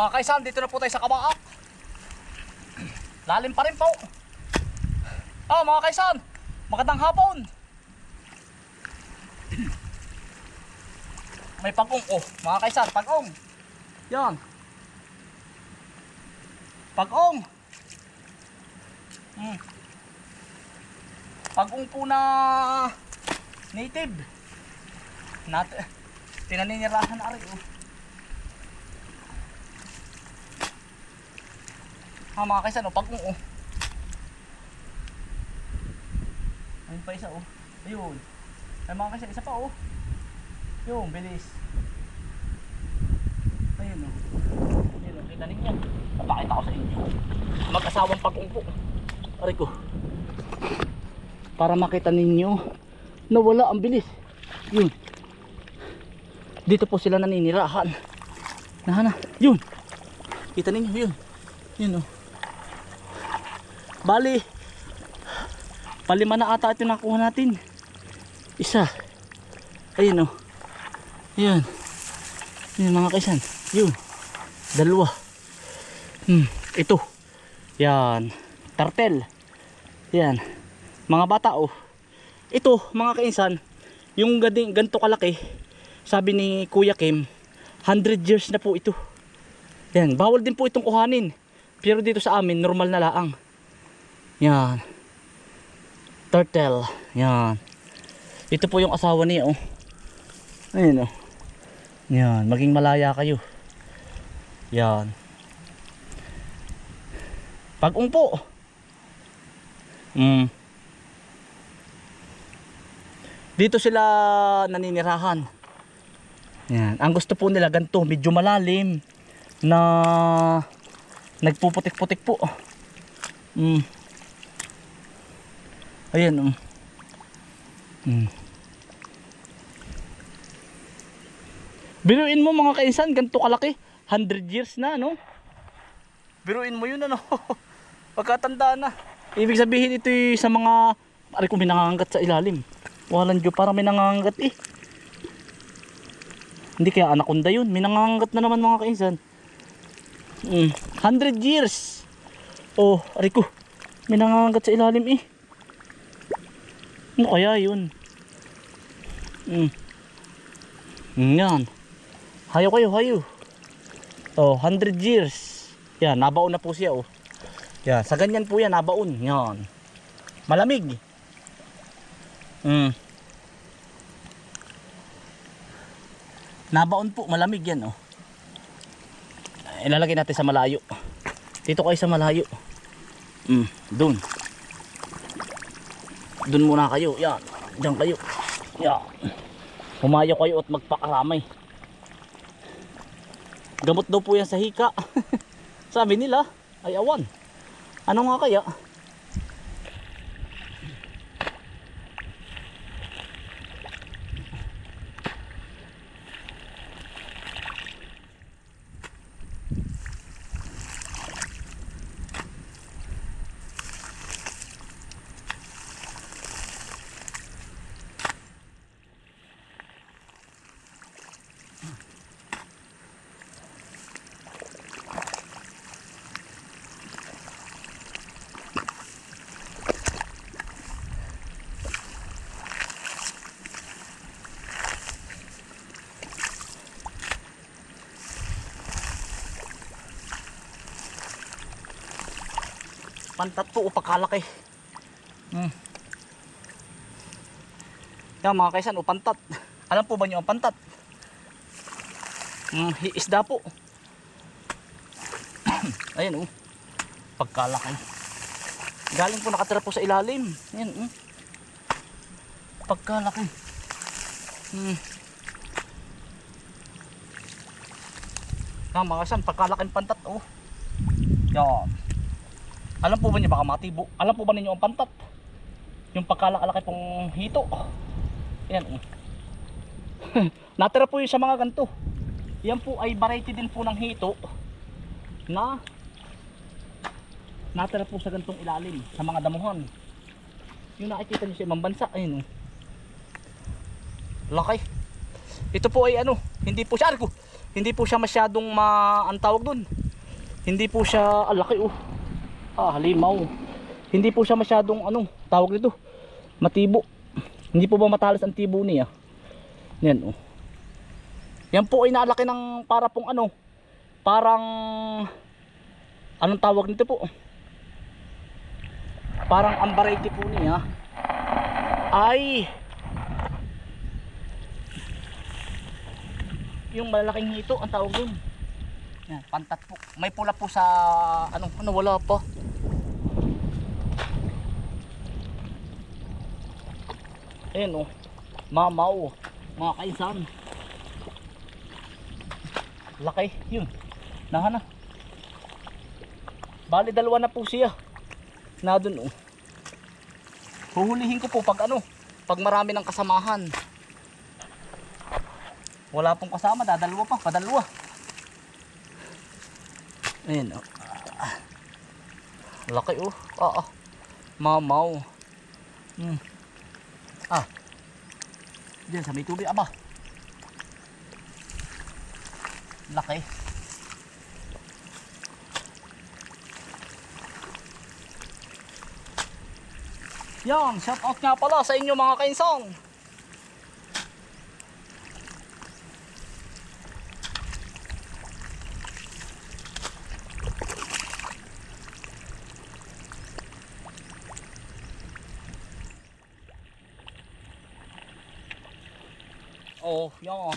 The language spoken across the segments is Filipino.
Mga kaisan, dito na po tayo sa kabaak. Lalim pa rin po. Ah, mga kaisan, magandang hapon. May pag-ong, oh, mga kaisan, pag-ong. Yan. Pag-ong. Hmm. Pag-ong po na native. Nat tinaninirahan na rin, oh. Ha mga kaisan, oh, pag-ong, oh. Ayun pa isa, oh. Ayun. Ay mga kaisan, isa pa, oh. Yung, bilis. Ayun, oh. Ayun, oh. Kita ninyo. Papakita ko sa inyo. Mag-asawang pag-ungpo. Aray ko. Para makita ninyo na wala ang bilis. Yun. Dito po sila naninirahan. Nahana. Yun. Kita ninyo, yun. Yun, oh. Bali, palima na ata ito nakuha natin. Isa. Ayun, oh. Yan. Yan mga kaisan. Yun. Dalawa. Hmm. Ito. Yan. Tartel. Yan. Mga bata oh. Ito mga kaisan. Yung ganto kalaki. Sabi ni Kuya Kim. 100 years na po ito. Yan. Bawal din po itong kuhanin. Pero dito sa amin normal na laang. Yan. Turtle. Yan. Ito po yung asawa niya oh. Ayun oh. Yan, maging malaya kayo. Yan. Pag-ungpo. Mm. Dito sila naninirahan. Yan. Ang gusto po nila ganito, medyo malalim na nagpuputik-putik po. Mm. Ayan. Um. Mm. Biruin mo mga kaisan, ganito kalaki. 100 years na, no? Biruin mo yun, ano? Pagkatanda na. Ibig sabihin ito sa mga... Ari ko may nangangagat sa ilalim. Walang Diyo, para may nangangagat eh. Hindi kaya anaconda yun. May nangangagat na naman mga kaisan. Mm, 100 years. Oh, ari ko. May nangangagat sa ilalim eh. Ano kaya yun? Mm. Yan. Hayo kayo, hayo. Oh, 100 years. Yan, nabaon na po siya oh. Yan, sa ganyan po yan, nabaon. Yan. Malamig. Mm. Nabaon po, malamig yan oh. Ilalagay natin sa malayo. Dito kayo sa malayo. Mm, dun. Dun muna kayo. Yan. Diyan kayo. Yan. Humayo kayo at magpakaramay. Gamot daw po yan sa hika. Sabi nila, ay awan. Ano nga kaya? Pantat po o pagkalaki. Hmm. Yan mga kaisan o pantat. Alam po ba niyo ang pantat? Hmm, isda po. Ayan oh. Pagkalaki. Galing po nakatira po sa ilalim. Ayan oh. Pagkalaki. Hmm. Yan mga kaisan, pagkalaking pantat oh. Yan. Alam po ba niyo baka matibo? Alam po ba ninyo ang pantat? Yung pagkalakalaki pong hito. Yan. oh. Natira po yun sa mga ganito. Yan po ay variety din po ng hito na natira po sa gantong ilalim sa mga damuhan. Yung nakikita niyo sa ibang bansa, ayun oh. Laki. Ito po ay ano, hindi po siya hindi po siya masyadong ma ang tawag dun. Hindi po siya ah, laki oh. Ah, halimaw. Hindi po siya masyadong ano, tawag nito. Matibo. Hindi po ba matalas ang tibo niya? Yan oh. Yan po ay nalaki ng para pong ano, parang anong tawag nito po? Parang ang variety po niya ay yung malalaking hito ang tawag dun. Yan, pantat po. May pula po sa ano, ano wala pa. Ayan oh. Mamaw. Mga kaisan. Laki. Yun. Nahan na. Bali dalawa na po siya. Na dun oh. Huhulihin ko po pag ano. Pag marami ng kasamahan. Wala pong kasama. Dadalawa pa. Padalawa. Ayan oh. Ah. Laki oh. Ah, ah. Mamaw. Hmm. Diyan sa may tubig. Aba. Laki. Yan, shout out nga pala sa inyo mga kainsong. Oh, yan.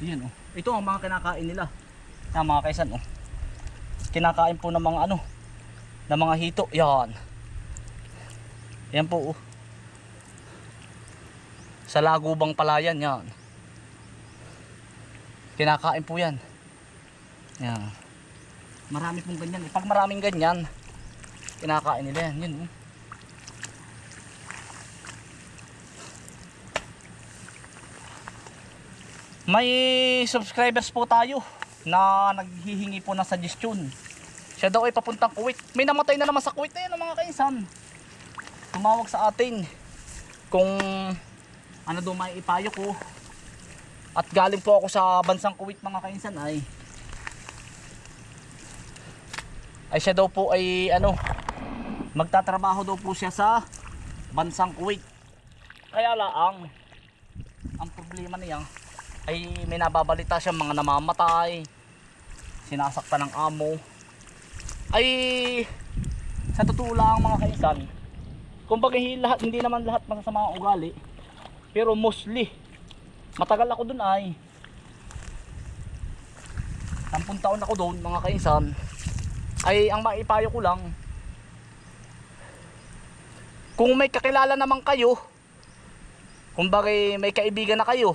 Yan oh. Ito ang mga kinakain nila. Na mga kaisan oh. Kinakain po ng mga ano, ng mga hito. Yan. Yan po oh. Sa lagubang palayan yan. Kinakain po yan. Yan. Marami pong ganyan. Pag maraming ganyan, kinakain nila yan. Yun oh. May subscribers po tayo na naghihingi po ng suggestion. Siya daw ay papuntang Kuwait. May namatay na naman sa Kuwait na yun mga kainsan. Tumawag sa atin kung ano daw may ipayo ko. At galing po ako sa bansang Kuwait mga kainsan ay ay siya daw po ay ano magtatrabaho daw po siya sa bansang Kuwait. Kaya laang ang problema niya ay may nababalita siya mga namamatay. Sinasaktan ng amo. Ay sa totoo lang mga kaisan kumbaga lahat, hindi naman lahat masasama ang ugali. Pero mostly matagal ako dun ay. 10 taon ako doon mga kaisan. Ay ang maipayo ko lang kung may kakilala naman kayo kumbaga may kaibigan na kayo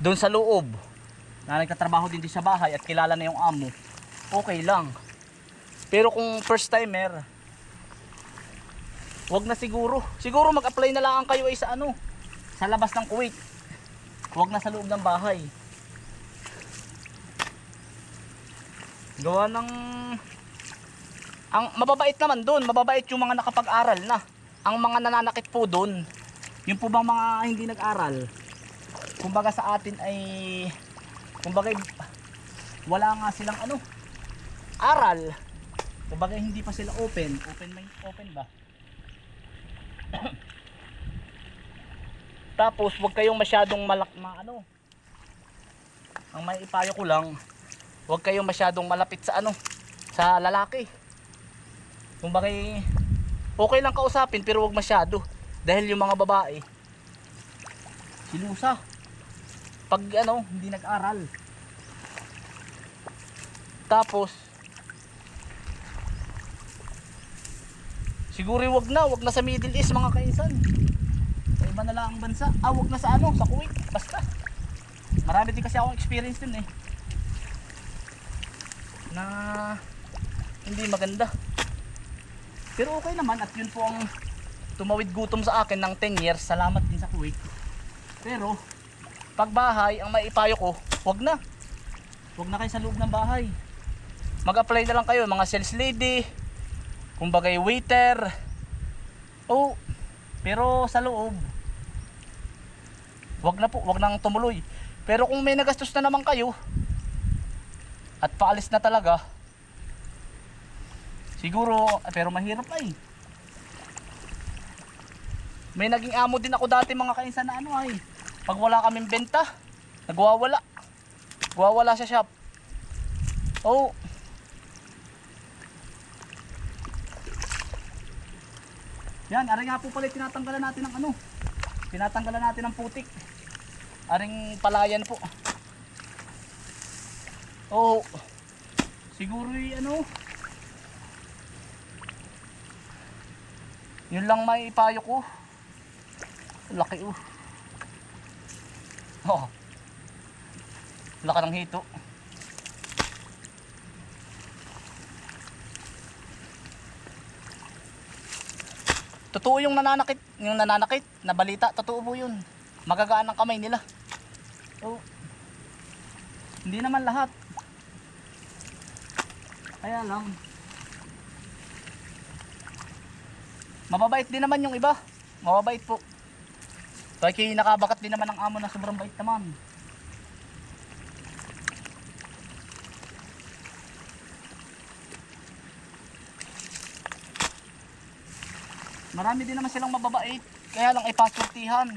doon sa loob. Na nagtatrabaho din, din sa bahay at kilala na yung amo. Okay lang. Pero kung first timer wag na siguro. Siguro mag apply na lang kayo ay sa ano? Sa labas ng Kuwait. Wag na sa loob ng bahay. Gawa ng ang mababait naman doon. Mababait yung mga nakapag-aral na. Ang mga nananakit po doon. Yung po bang mga hindi nag-aral kumbaga sa atin ay kumbaga wala nga silang ano aral. Kumbaga hindi pa sila open. Open mind open ba? Tapos wag kayong masyadong malak ma ano. Ang may ipayo ko lang wag kayong masyadong malapit sa ano sa lalaki. Kumbaga okay lang kausapin pero wag masyado. Dahil yung mga babae silusa pag ano, hindi nag-aral. Tapos Siguro wag na, wag na sa Middle East mga kainsan. Sa iba na lang ang bansa. Ah, wag na sa ano, sa Kuwait. Basta. Marami din kasi akong experience din eh. Na hindi maganda. Pero okay naman at yun po ang tumawid gutom sa akin ng 10 years. Salamat din sa Kuwait. Pero pag bahay, ang maipayo ko, wag na. Wag na kayo sa loob ng bahay. Mag-apply na lang kayo, mga sales lady, kumbaga waiter. O, Pero sa loob, wag na po, wag nang tumuloy. Pero kung may nagastos na naman kayo, at paalis na talaga, siguro, pero mahirap ay. May naging amo din ako dati mga kainsan na ano ay, pag wala kaming benta, nagwawala. Nagwawala sa shop. Oh, Yan, aring nga po pala tinatanggalan natin ng ano. Tinatanggalan natin ng putik. Aring palayan po. Oh. Siguro y ano. Yun lang may ipayo ko. Laki oh. Oh. Laki ng hito. Totoo yung nananakit, yung nananakit na balita, totoo po yun. Magagaan ang kamay nila. Oh. Hindi naman lahat. Kaya lang. Mababait din naman yung iba. Mababait po. Kaya nakabakat din naman ng amo na sobrang bait naman. Marami din naman silang mababait. Kaya lang ay pasortihan.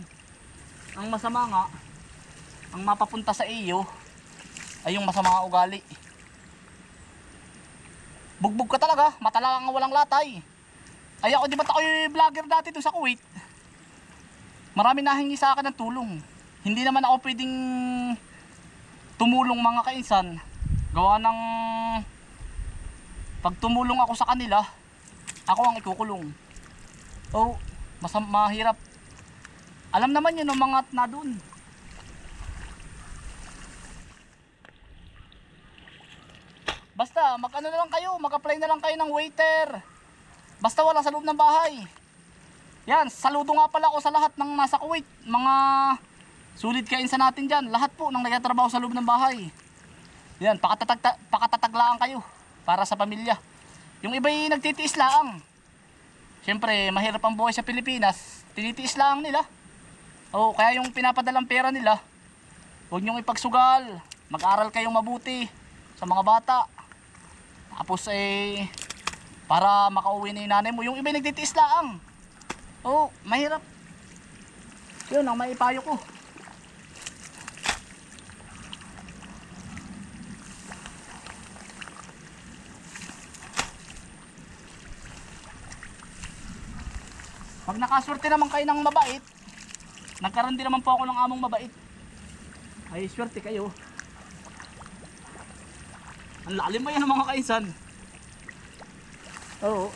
Ang masama nga, ang mapapunta sa iyo ay yung masama ugali. Bugbog ka talaga, mata lang ang walang latay. Ay ako, di ba ako yung vlogger dati dun sa Kuwait? Marami nahingi sa akin ng tulong. Hindi naman ako pwedeng tumulong mga kainsan. Gawa ng pag tumulong ako sa kanila, ako ang ikukulong. Oh, masam mahirap. Alam naman yun ng mga na doon. Basta, mag-ano na lang kayo, mag-apply na lang kayo ng waiter. Basta wala sa loob ng bahay. Yan, saludo nga pala ako sa lahat ng nasa Kuwait. Mga sulit kain sa natin dyan. Lahat po ng nagtatrabaho sa loob ng bahay. Yan, pakatatag, pakatataglaan kayo para sa pamilya. Yung iba'y nagtitiis laang. Siyempre, mahirap ang buhay sa Pilipinas. Tinitiis lang nila. O, kaya yung pinapadalang pera nila, huwag niyong ipagsugal. Mag-aral kayong mabuti sa mga bata. Tapos eh, para makauwi na yung nanay mo. Yung iba nagtitiis lang. O, mahirap. Yun ang maipayo ko. Pag nakaswerte naman kayo ng mabait, nagkaroon din naman po ako ng among mabait. Ay, swerte kayo. Ang lalim mo yan mga kainsan. Oo.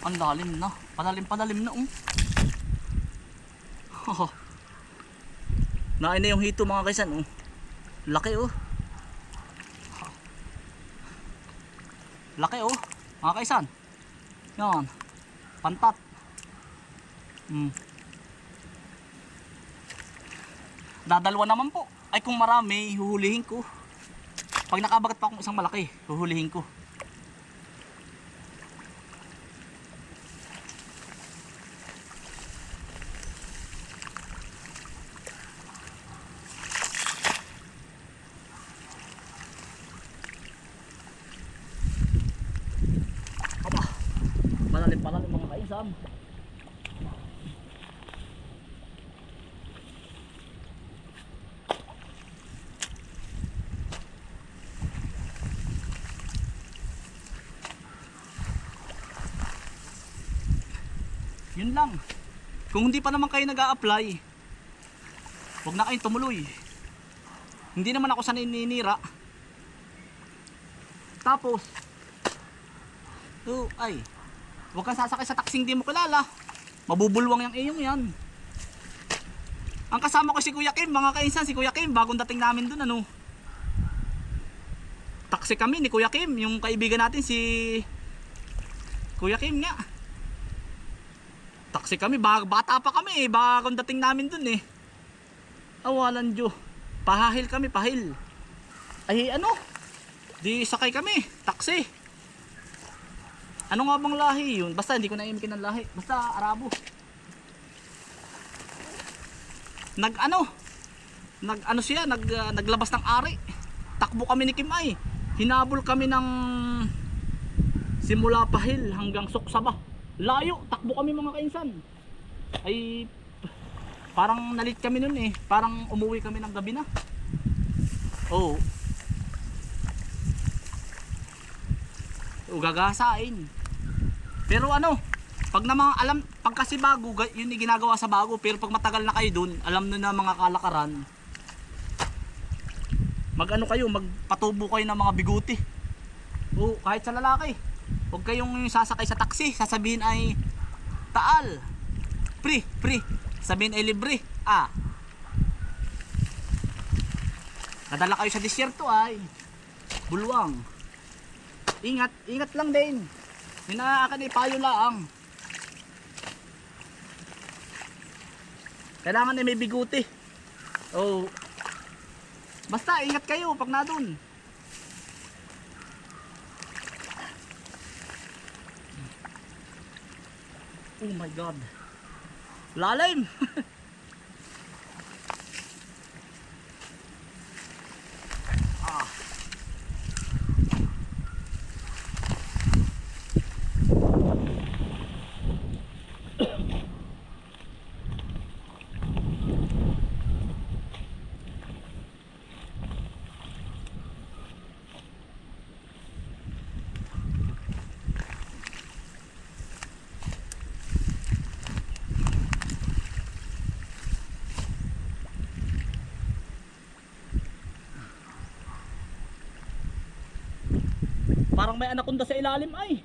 Ang lalim na. Palalim palalim na um. Nain na yung hito mga kaisan oh. Laki oh. Laki oh. Mga kaisan. Yan. Pantat. Hmm. Dadalwa naman po. Ay kung marami, huhulihin ko. Pag nakabagat pa akong isang malaki, huhulihin ko. Aba, palalim palalim mga kaisam. Yun lang. Kung hindi pa naman kayo nag apply huwag na kayong tumuloy. Hindi naman ako sanay ninira. Tapos, Oh, ay. Huwag kang sasakay sa taksing di mo kilala. Mabubulwang yung iyong yan. Ang kasama ko si Kuya Kim, mga kainsan, si Kuya Kim, bagong dating namin dun, ano. Taksi kami ni Kuya Kim, yung kaibigan natin si Kuya Kim nga. Taksi kami, bata pa kami eh, bagong dating namin dun eh. Awalan Diyo. Pahahil kami, pahil. Ay ano? Di sakay kami, taksi. Ano nga bang lahi yun? Basta hindi ko na imikin ng lahi. Basta Arabo. Nag ano? Nag ano siya, nag ah, naglabas ng ari. Takbo kami ni Kim Ay. Hinabol kami ng simula pahil hanggang Soksaba. Layo, takbo kami mga kainsan. Ay parang nalit kami nun eh. Parang umuwi kami ng gabi na. Oo. Oh. gagasain. Pero ano, pag na mga alam, pag kasi bago, yun yung ginagawa sa bago. Pero pag matagal na kayo dun, alam na na mga kalakaran. Mag ano kayo, magpatubo kayo ng mga biguti. O kahit sa lalaki. Huwag kayong sasakay sa taxi, sasabihin ay taal. Free, free. Sabihin ay libre. Ah. Nadala kayo sa disyerto ay bulwang. Ingat, ingat lang din. Hinaakan ay payo lang. Kailangan ay may biguti. Oh. Basta ingat kayo pag na dun. Oh my god. Lalim. may anaconda sa ilalim ay.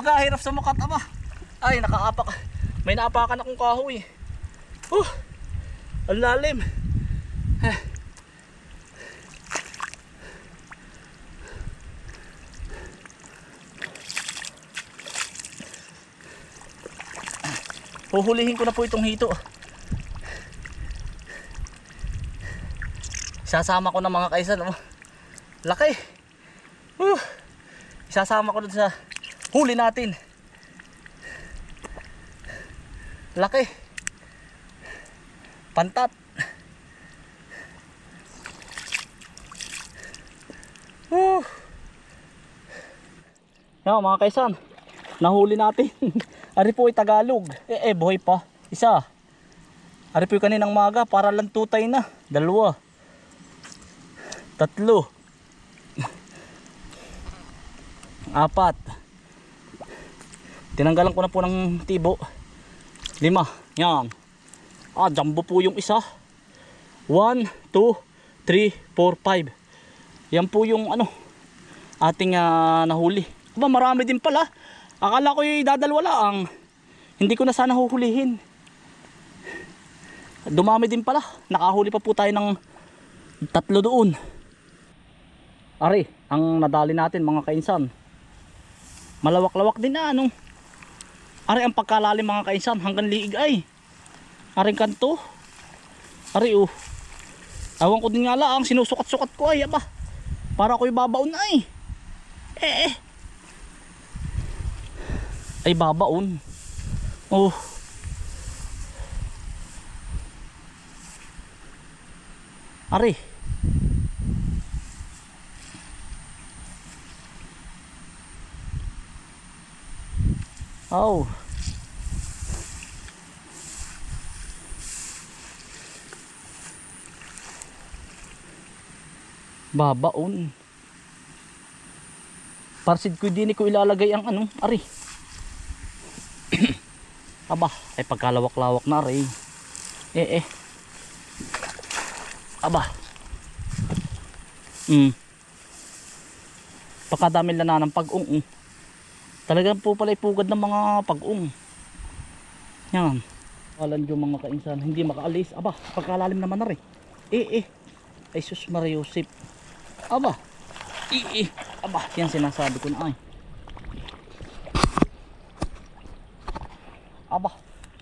Pagkahirap sa makat ama. Ay, nakaapak. May naapakan akong kahoy. Uh, ang lalim. Eh. Huhulihin ko na po itong hito. Sasama ko na mga kaisan. Oh. Laki. Uh, isasama ko dun sa huli natin. Laki. Pantat. Uh. Yan mga kaisan. Nahuli natin. Ari po ay Tagalog. Eh, eh buhay pa. Isa. Ari po kaninang maga. Para lang tutay na. Dalawa. Tatlo. Apat. Tinanggalan ko na po ng tibo. Lima. Yan. Ah, jumbo po yung isa. 1, 2, 3, 4, 5. Yan po yung ano ating ah, nahuli. Aba, marami din pala. Akala ko yung dadalwa lang. Hindi ko na sana huhulihin. Dumami din pala. Nakahuli pa po tayo ng tatlo doon. Ari, ang nadali natin mga kainsan. Malawak-lawak din na ano. Ari ang pagkalalim mga kainsan hanggang liig ay. Aring kanto. Ari oh. Awan ko din nga lang, sinusukat-sukat ko ay aba. Para ako'y babaon ay. Eh eh. Ay babaon. Oh. Ari. Oh. Babaon. Parsid ko din ko ilalagay ang ano, ari. Aba, ay pagkalawak-lawak na ari. Eh eh. Aba. Hmm. Pagkadami na ng pag-ung. eh. Talagang po pala ipugad ng mga pag-ung. Yan. Alam yung mga kainsan, hindi makaalis. Aba, pagkalalim naman na rin. Eh eh. Ay sus Maria Josep. Aba. Eh eh. Aba, yan sinasabi ko na ay. Aba,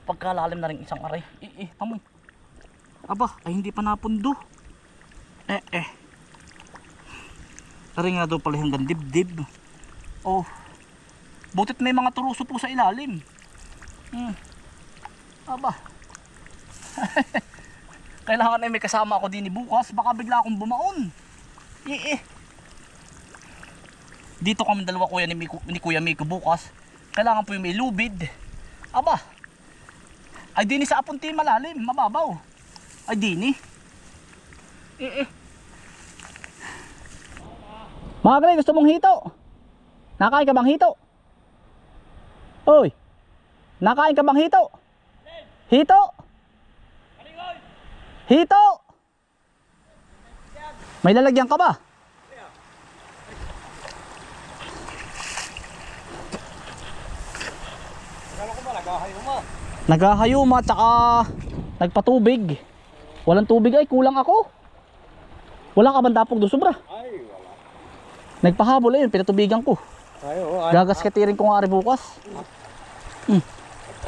pagkalalim na rin isang aray. Eh eh, amoy. Aba, ay hindi pa napundo. Eh eh. Tari nga daw pala hanggang dibdib. Oh. Butit may mga turuso po sa ilalim. Hmm. Aba. Kailangan ay may kasama ako din bukas. Baka bigla akong bumaon. Eh eh. Dito kami dalawa kuya ni, ni Kuya Miko bukas. Kailangan po yung may lubid. Aba. Ay dini sa apunti malalim. Mababaw. Ay dini. Eh eh. Mga gray, gusto mong hito? Nakain ka bang hito? Oy. Nakain ka bang hito? Hito? Hito! May lalagyan ka ba? Nagahayuma tsaka nagpatubig. Walang tubig ay kulang ako. Wala ka bandapog doon sobra. Ay, wala. Nagpahabol ayun, pinatubigan ko. Ay, oo. Ay, Gagas katirin ko nga ari bukas.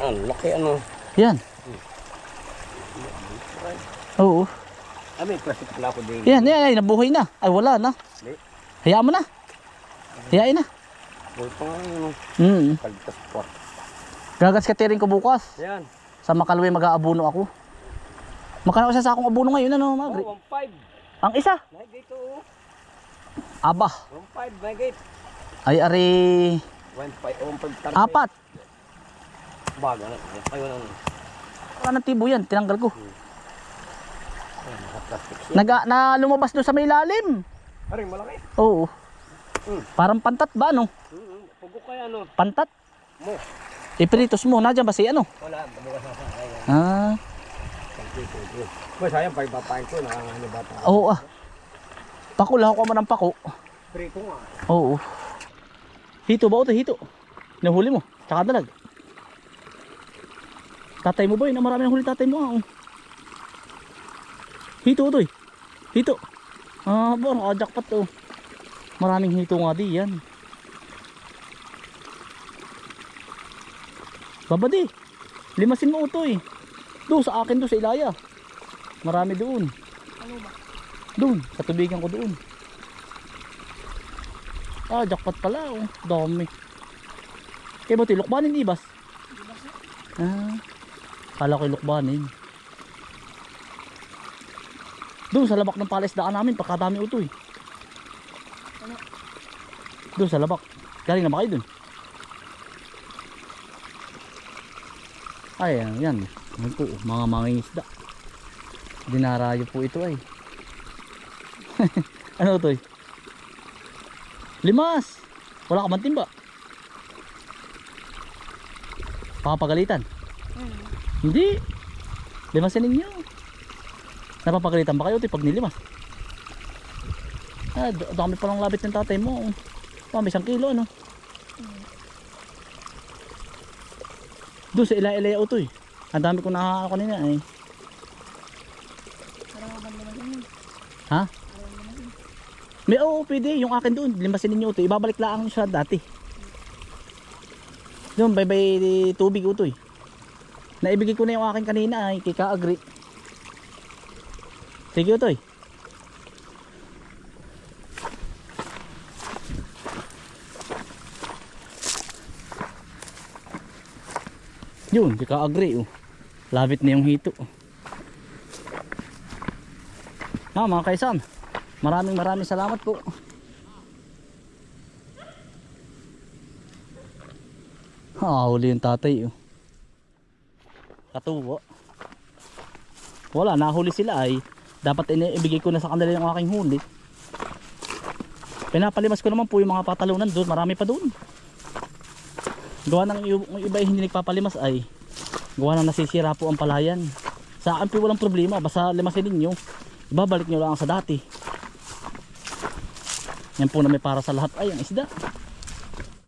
Ang laki ano. Yan. Oo. Ah, may plastic pala ako din. Yan, yan, yan, nabuhay na. Ay wala na. Hindi. Hayaan mo na. Hayain na. Boy pa nga ano. Mm. Pagtas po. Gagas katirin ko bukas. Yan. Sa Makalwe mag-aabuno ako. Makano sa akong abuno ngayon ano, Magri? Oh, 1.5. Ang isa. May gate oh. Aba. 1.5 may gate. Ay ari 1.5. 1.5. apat. Baga na. Ayun ano. Wala ng tibo yan, tinanggal ko. Ay, siya. Nag na lumabas doon sa may lalim. Aray, malaki. Oo. Mm. Parang pantat ba no? Mm-hmm. Pugo kaya ano. Pantat. Mo. Ipritos mo, nadyan ba si ano? Wala. Bukas na sa kaya. Ah, Boy, sayang pag papain ko. Nakangani bata. oo ah. Pako, lahok ko mo ng pako. Prito nga. Oo. Hito ba ito? Hito. Nahuli mo. Tsaka dalag. Tatay mo ba yun? Ah, Marami nahuli tatay mo. Ah. Oh. Hito ito eh. Hito. Ah, ba, nakajakpat to. Maraming hito nga di yan. Babadi. Limasin mo ito eh. Doon sa akin doon sa Ilaya. Marami doon. Doon, sa tubigan ko doon. Ah, jackpot pala oh. Dami. Kaya ba ito, lukbanin ibas? Ah, kala ko lukbanin. Doon sa labak ng palaisdaan namin, pagkadami ito eh. Doon sa labak. Galing na ba kayo doon? Ay, yan, yan. Yan po, mga mangingisda. Dinarayo po ito ay. ano ito eh? Limas! Wala ka man timba. Papagalitan? Hindi. Limasin ninyo. Napapagalitan ba kayo ito pag nilimas? Ah, dami pa lang labit ng tatay mo. Oh, may isang kilo ano? Doon sa ila-ilaya ito eh. Ang dami ko nakaka kanina eh. Ha? May oo, pwede. Yung akin doon, limasin ninyo ito. Ibabalik lang siya dati. Doon, bye bye tubig ito eh. Naibigay ko na yung akin kanina ay kay ka-agree. Sige eh. Yun, si ka-agree oh. Labit na yung hito. Ah, mga kaisan. Maraming maraming salamat po. Ah, huli yung tatay oh. Katuwa. Wala, nahuli sila ay dapat ibigay ko na sa kanila yung aking huli. Pinapalimas ko naman po yung mga patalunan doon. Marami pa doon. Gawa ng yung iba ay hindi nagpapalimas ay gawa ng nasisira po ang palayan. Sa akin po walang problema. Basta limasin ninyo. Ibabalik nyo lang sa dati. Yan po na may para sa lahat ay ang isda.